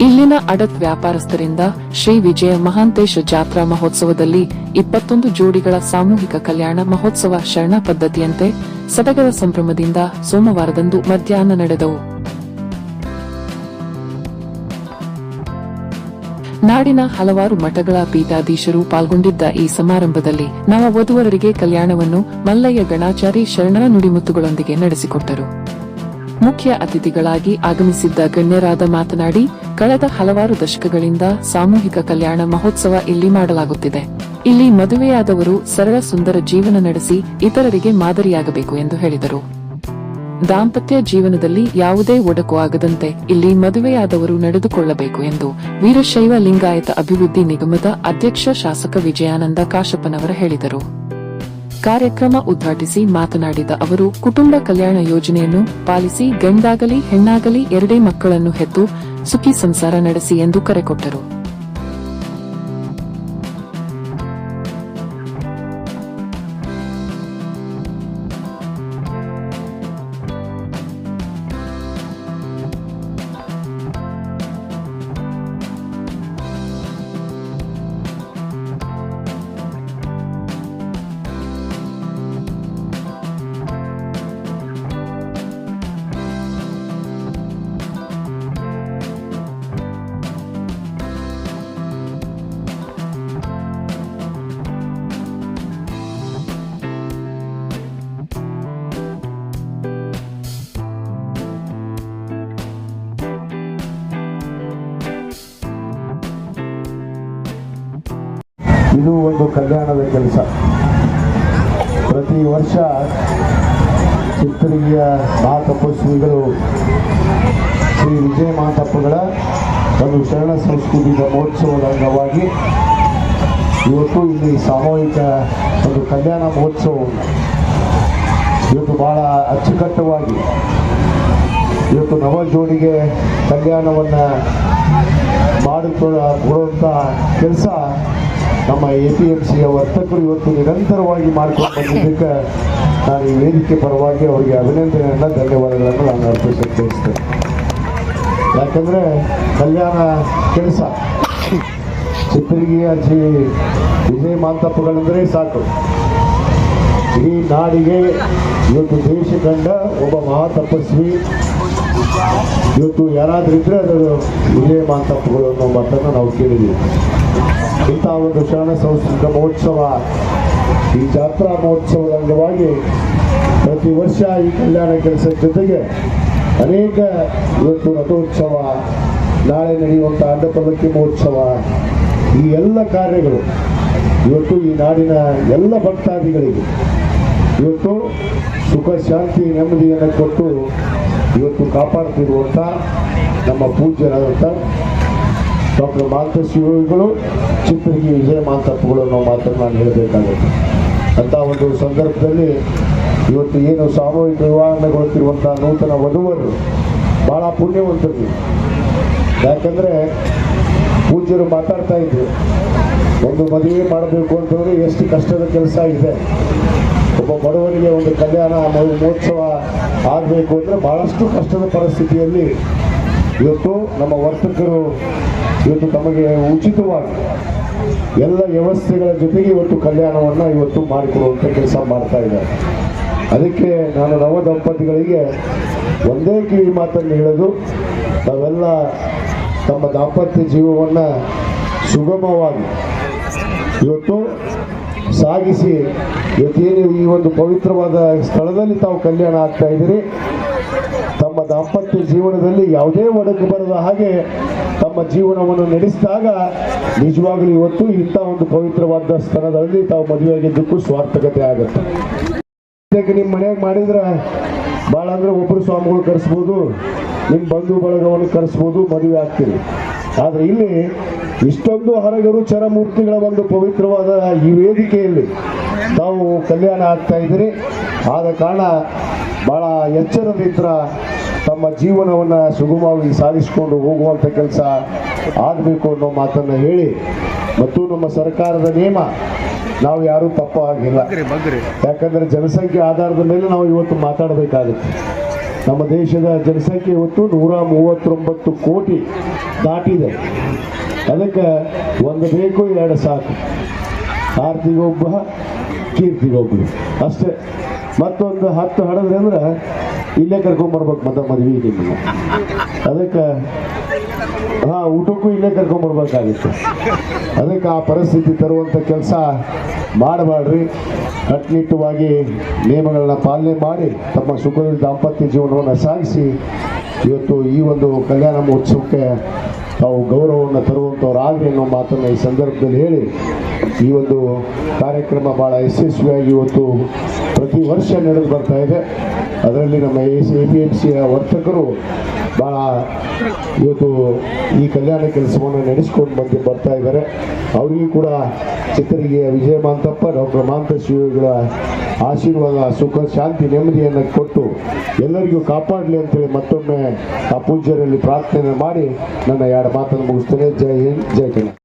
ಇಲ್ಲಿನ ಅಡತ್ ವ್ಯಾಪಾರಸ್ಥರಿಂದ ಶ್ರೀ ವಿಜಯ ಮಹಾಂತೇಶ ಜಾತ್ರಾ ಮಹೋತ್ಸವದಲ್ಲಿ ಇಪ್ಪತ್ತೊಂದು ಜೋಡಿಗಳ ಸಾಮೂಹಿಕ ಕಲ್ಯಾಣ ಮಹೋತ್ಸವ ಶರಣ ಪದ್ಧತಿಯಂತೆ ಸಡಗರ ಸಂಭ್ರಮದಿಂದ ಸೋಮವಾರದಂದು ಮಧ್ಯಾಹ್ನ ನಡೆದವು. ನಾಡಿನ ಹಲವಾರು ಮಠಗಳ ಪೀಠಾಧೀಶರು ಪಾಲ್ಗೊಂಡಿದ್ದ ಈ ಸಮಾರಂಭದಲ್ಲಿ ನವ ವಧುವರರಿಗೆ ಕಲ್ಯಾಣವನ್ನು ಮಲ್ಲಯ್ಯ ಗಣಾಚಾರಿ ಶರಣರ ನುಡಿಮುತ್ತುಗಳೊಂದಿಗೆ ನಡೆಸಿಕೊಟ್ಟರು. ಮುಖ್ಯ ಅತಿಥಿಗಳಾಗಿ ಆಗಮಿಸಿದ್ದ ಗಣ್ಯರಾದ ಮಾತನಾಡಿ, ಕಳೆದ ಹಲವಾರು ದಶಕಗಳಿಂದ ಸಾಮೂಹಿಕ ಕಲ್ಯಾಣ ಮಹೋತ್ಸವ ಇಲ್ಲಿ ಮಾಡಲಾಗುತ್ತಿದೆ. ಇಲ್ಲಿ ಮದುವೆಯಾದವರು ಸರಳ ಸುಂದರ ಜೀವನ ನಡೆಸಿ ಇತರರಿಗೆ ಮಾದರಿಯಾಗಬೇಕು ಎಂದು ಹೇಳಿದರು. ದಾಂಪತ್ಯ ಜೀವನದಲ್ಲಿ ಯಾವುದೇ ಒಡಕು ಆಗದಂತೆ ಇಲ್ಲಿ ಮದುವೆಯಾದವರು ನಡೆದುಕೊಳ್ಳಬೇಕು ಎಂದು ವೀರಶೈವ ಲಿಂಗಾಯತ ಅಭಿವೃದ್ಧಿ ನಿಗಮದ ಅಧ್ಯಕ್ಷ ಶಾಸಕ ವಿಜಯಾನಂದ ಕಾಶಪ್ಪನವರ ಹೇಳಿದರು. ಕಾರ್ಯಕ್ರಮ ಉದ್ಘಾಟಿಸಿ ಮಾತನಾಡಿದ ಅವರು, ಕುಟುಂಬ ಕಲ್ಯಾಣ ಯೋಜನೆಯನ್ನು ಪಾಲಿಸಿ ಗಂಡಾಗಲಿ ಹೆಣ್ಣಾಗಲಿ ಎರಡೇ ಮಕ್ಕಳನ್ನು ಹೆತ್ತು ಸುಖಿ ಸಂಸಾರ ನಡೆಸಿ ಎಂದು ಕರೆ ಕೊಟ್ಟರು. ಇದು ಒಂದು ಕಲ್ಯಾಣದ ಕೆಲಸ. ಪ್ರತಿ ವರ್ಷ ಚಿತ್ರಿಯ ಮಹಾತಪಸ್ವಿಗಳು ಶ್ರೀ ವಿಜಯ ಮಾತಪ್ಪಗಳ ಒಂದು ಶರಣ ಸಂಸ್ಕೃತಿಯ ಮಹೋತ್ಸವದ ಅಂಗವಾಗಿ ಇವತ್ತು ಇಲ್ಲಿ ಸಾಮೂಹಿಕ ಒಂದು ಕಲ್ಯಾಣ ಮಹೋತ್ಸವ ಇವತ್ತು ಬಹಳ ಅಚ್ಚುಕಟ್ಟವಾಗಿ ಇವತ್ತು ನವ ಜೋಡಿಗೆ ಕಲ್ಯಾಣವನ್ನು ಮಾಡಿಕೊಡುವಂಥ ಕೆಲಸ ನಮ್ಮ ಎ ಪಿ ಎಂ ಸಿಯ ವರ್ತಕರು ಇವತ್ತು ನಿರಂತರವಾಗಿ ಮಾಡಿಕೊಂಡು ಬಂದಿದ್ದಕ್ಕೆ ನಾನು ಈ ವೇದಿಕೆ ಪರವಾಗಿ ಅವರಿಗೆ ಅಭಿನಂದನೆಯನ್ನು, ಧನ್ಯವಾದಗಳನ್ನು ನಾನು ಅರ್ಪಿಸಕ್ಕೆ ಬಯಸ್ತೇನೆ ಯಾಕಂದರೆ ಕಲ್ಯಾಣ ಕೆಲಸ. ಚಿತ್ರಗಿರಿಯ ಜಿ ವಿಜಯ ಮಾಂತಪ್ಪಗಳಂದರೆ ಸಾಕು. ಇಡೀ ನಾಡಿಗೆ ಇವತ್ತು ದೇಶ ಕಂಡ ಒಬ್ಬ ಮಹಾ ತಪಸ್ವಿ ಇವತ್ತು ಯಾರಾದ್ರೂ ಇದ್ರೆ ಅದರ ವಿಜಯ ಮಾಂತಪ್ಪಗಳು ಅನ್ನೋ ಮಾತನ್ನು ನಾವು ಕೇಳಿದ್ದೀವಿ ಇಂಥ ಒಂದು ಶರಣ ಸಂಸ್ಕೃತ ಮಹೋತ್ಸವ, ಈ ಜಾತ್ರಾ ಮಹೋತ್ಸವದ ಅಂಗವಾಗಿ ಪ್ರತಿ ವರ್ಷ ಈ ಕಲ್ಯಾಣ ಕೆಲಸದ ಜೊತೆಗೆ ಅನೇಕ ಇವತ್ತು ರಥೋತ್ಸವ, ನಾಳೆ ನಡೆಯುವಂಥ ಅಂಡಪಲ್ಲಕ್ಕಿ ಮಹೋತ್ಸವ, ಈ ಎಲ್ಲ ಕಾರ್ಯಗಳು ಇವತ್ತು ಈ ನಾಡಿನ ಎಲ್ಲ ಭಕ್ತಾದಿಗಳಿಗೆ ಇವತ್ತು ಸುಖ, ಶಾಂತಿ, ನೆಮ್ಮದಿಯನ್ನು ಕೊಟ್ಟು ಇವತ್ತು ಕಾಪಾಡ್ತಿರುವಂಥ ನಮ್ಮ ಪೂಜ್ಯರಾದಂಥ ಡಾಕ್ಟರ್ ಮಾಂತ ಶಿವಗಳು ಚಿತ್ರಗಿ ವಿಜಯ ಮಾಂತಪ್ಪಗಳು ಅನ್ನೋ ಮಾತನ್ನು ನಾನು ಹೇಳಬೇಕಾಗುತ್ತೆ. ಅಂಥ ಒಂದು ಸಂದರ್ಭದಲ್ಲಿ ಇವತ್ತು ಏನು ಸಾಮೂಹಿಕ ವಿವಾಹಗೊಳ್ತಿರುವಂಥ ನೂತನ ವಧುವರು ಭಾಳ ಪುಣ್ಯವಂತರು. ಯಾಕಂದ್ರೆ ಪೂಜ್ಯರು ಮಾತಾಡ್ತಾ ಇದ್ರು, ಒಂದು ಮದುವೆ ಮಾಡಬೇಕು ಅಂತಂದರೆ ಎಷ್ಟು ಕಷ್ಟದ ಕೆಲಸ ಇದೆ. ಒಬ್ಬ ಬಡವರಿಗೆ ಒಂದು ಕಲ್ಯಾಣ, ಮಹೋ- ಮಹೋತ್ಸವ ಆಗಬೇಕು ಅಂದರೆ ಬಹಳಷ್ಟು ಕಷ್ಟದ ಪರಿಸ್ಥಿತಿಯಲ್ಲಿ ಇವತ್ತು ನಮ್ಮ ವರ್ತಕರು ಇವತ್ತು ತಮಗೆ ಉಚಿತವಾಗಿ ಎಲ್ಲ ವ್ಯವಸ್ಥೆಗಳ ಜೊತೆಗೆ ಇವತ್ತು ಕಲ್ಯಾಣವನ್ನು ಇವತ್ತು ಮಾಡಿಕೊಡುವಂಥ ಕೆಲಸ ಮಾಡ್ತಾ ಇದ್ದಾರೆ. ಅದಕ್ಕೆ ನಾನು ನವ ದಂಪತಿಗಳಿಗೆ ಒಂದೇ ಕಿವಿ ಮಾತನ್ನು ಹೇಳೋದು, ತಾವೆಲ್ಲ ತಮ್ಮ ದಾಂಪತ್ಯ ಜೀವವನ್ನು ಸುಗಮವಾಗಿ ಇವತ್ತು ಸಾಗಿಸಿ ಇವತ್ತೇನು ಈ ಒಂದು ಪವಿತ್ರವಾದ ಸ್ಥಳದಲ್ಲಿ ತಾವು ಕಲ್ಯಾಣ ಆಗ್ತಾ ಇದ್ದೀರಿ. ತಮ್ಮ ದಾಂಪತ್ಯ ಜೀವನದಲ್ಲಿ ಯಾವುದೇ ಒಡಕು ಬರದ ಹಾಗೆ ತಮ್ಮ ಜೀವನವನ್ನು ನಡೆಸಿದಾಗ ನಿಜವಾಗಲೂ ಇವತ್ತು ಇಂಥ ಒಂದು ಪವಿತ್ರವಾದ ಸ್ಥಳದಲ್ಲಿ ತಾವು ಮದುವೆಯಾಗಿದ್ದಕ್ಕೂ ಸ್ವಾರ್ಥಕತೆ ಆಗುತ್ತೆ. ನಿಮ್ಮ ಮನೆಯಾಗ ಮಾಡಿದ್ರೆ ಭಾಳ ಅಂದ್ರೆ ಒಬ್ಬರು ಸ್ವಾಮಿಗಳು ಕರೆಸ್ಬೋದು, ನಿಮ್ಮ ಬಂಧು ಬಳಗವನ್ನು ಕರೆಸ್ಬೋದು, ಮದುವೆ ಆಗ್ತೀರಿ. ಆದರೆ ಇಲ್ಲಿ ಇಷ್ಟೊಂದು ಹರಗರು ಚರಮೂರ್ತಿಗಳ ಒಂದು ಪವಿತ್ರವಾದ ಈ ವೇದಿಕೆಯಲ್ಲಿ ತಾವು ಕಲ್ಯಾಣ ಆಗ್ತಾ ಇದ್ದೀರಿ. ಆದ ಕಾರಣ ಬಹಳ ಎಚ್ಚರದಿಂದ ತಮ್ಮ ಜೀವನವನ್ನು ಸುಗಮವಾಗಿ ಸಾಧಿಸಿಕೊಂಡು ಹೋಗುವಂಥ ಕೆಲಸ ಆಗಬೇಕು ಅನ್ನೋ ಮಾತನ್ನು ಹೇಳಿ ಮತ್ತು ನಮ್ಮ ಸರ್ಕಾರದ ನಿಯಮ ನಾವು ಯಾರೂ ತಪ್ಪು ಆಗಿಲ್ಲ. ಯಾಕಂದ್ರೆ ಜನಸಂಖ್ಯೆ ಆಧಾರದ ಮೇಲೆ ನಾವು ಇವತ್ತು ಮಾತಾಡಬೇಕಾಗುತ್ತೆ. ನಮ್ಮ ದೇಶದ ಜನಸಂಖ್ಯೆ ಇವತ್ತು ನೂರ ಮೂವತ್ತೊಂಬತ್ತು ಕೋಟಿ ದಾಟಿದೆ. ಅದಕ್ಕೆ ಒಂದು ಬೇಕು, ಎರಡು ಸಾಕು. ಆರ್ತಿಗೊಬ್ಬ, ಕೀರ್ತಿಗೊಬ್ಬರು. ಅಷ್ಟೇ. ಮತ್ತೊಂದು ಹತ್ತು ಹಡದ್ರಿ ಅಂದ್ರೆ ಇಲ್ಲೇ ಕರ್ಕೊಂಬರ್ಬೇಕು ಮತ್ತೆ ಮದ್ವೆ ಅದಕ್ಕೆ ಹಾ, ಊಟಕ್ಕೂ ಇಲ್ಲೇ ಕರ್ಕೊಂಡ್ಬರ್ಬೇಕಾಗಿತ್ತು ಅದಕ್ಕೆ ಆ ಪರಿಸ್ಥಿತಿ ತರುವಂಥ ಕೆಲಸ ಮಾಡಬೇಡ್ರಿ ಕಟ್ಟುನಿಟ್ಟವಾಗಿ ನಿಯಮಗಳನ್ನ ಪಾಲನೆ ಮಾಡಿ, ತಮ್ಮ ಸುಖದ ದಾಂಪತ್ಯ ಜೀವನವನ್ನು ಸಾಗಿಸಿ, ಇವತ್ತು ಈ ಒಂದು ಕಲ್ಯಾಣ ಮಹೋತ್ಸವಕ್ಕೆ ತಾವು ಗೌರವವನ್ನು ತರುವಂಥವ್ರಾಗಲಿ ಅನ್ನೋ ಮಾತನ್ನು ಈ ಸಂದರ್ಭದಲ್ಲಿ ಹೇಳಿ ಈ ಒಂದು ಕಾರ್ಯಕ್ರಮ ಭಾಳ ಯಶಸ್ವಿಯಾಗಿ ಇವತ್ತು ಪ್ರತಿ ವರ್ಷ ನಡೆದು ಬರ್ತಾ ಇದೆ. ಅದರಲ್ಲಿ ನಮ್ಮ A C, A P M ಸಿಯ ವರ್ತಕರು ಭಾಳ ಇವತ್ತು ಈ ಕಲ್ಯಾಣ ಕೆಲಸವನ್ನು ನಡೆಸ್ಕೊಂಡು ಬಂದು ಬರ್ತಾ ಇದ್ದಾರೆ. ಅವರಿಗೂ ಕೂಡ ಚಿತ್ತರಿಗೆಯ ವಿಜಯ ಮಾಂತಪ್ಪ, ಡಾಕ್ಟರ್ ಮಾಂತ ಶಿವಗಳ ಆಶೀರ್ವಾದ, ಸುಖ, ಶಾಂತಿ, ನೆಮ್ಮದಿಯನ್ನು ಕೊಟ್ಟು ಎಲ್ಲರಿಗೂ ಕಾಪಾಡಲಿ ಅಂತೇಳಿ ಮತ್ತೊಮ್ಮೆ ಆ ಪೂಜ್ಯರಲ್ಲಿ ಪ್ರಾರ್ಥನೆ ಮಾಡಿ ನನ್ನ ಎರಡು ಮಾತನ್ನು ಮುಗಿಸ್ತೇನೆ. ಜೈ ಹಿಂದ್, ಜೈ ಕನ್ನಡ.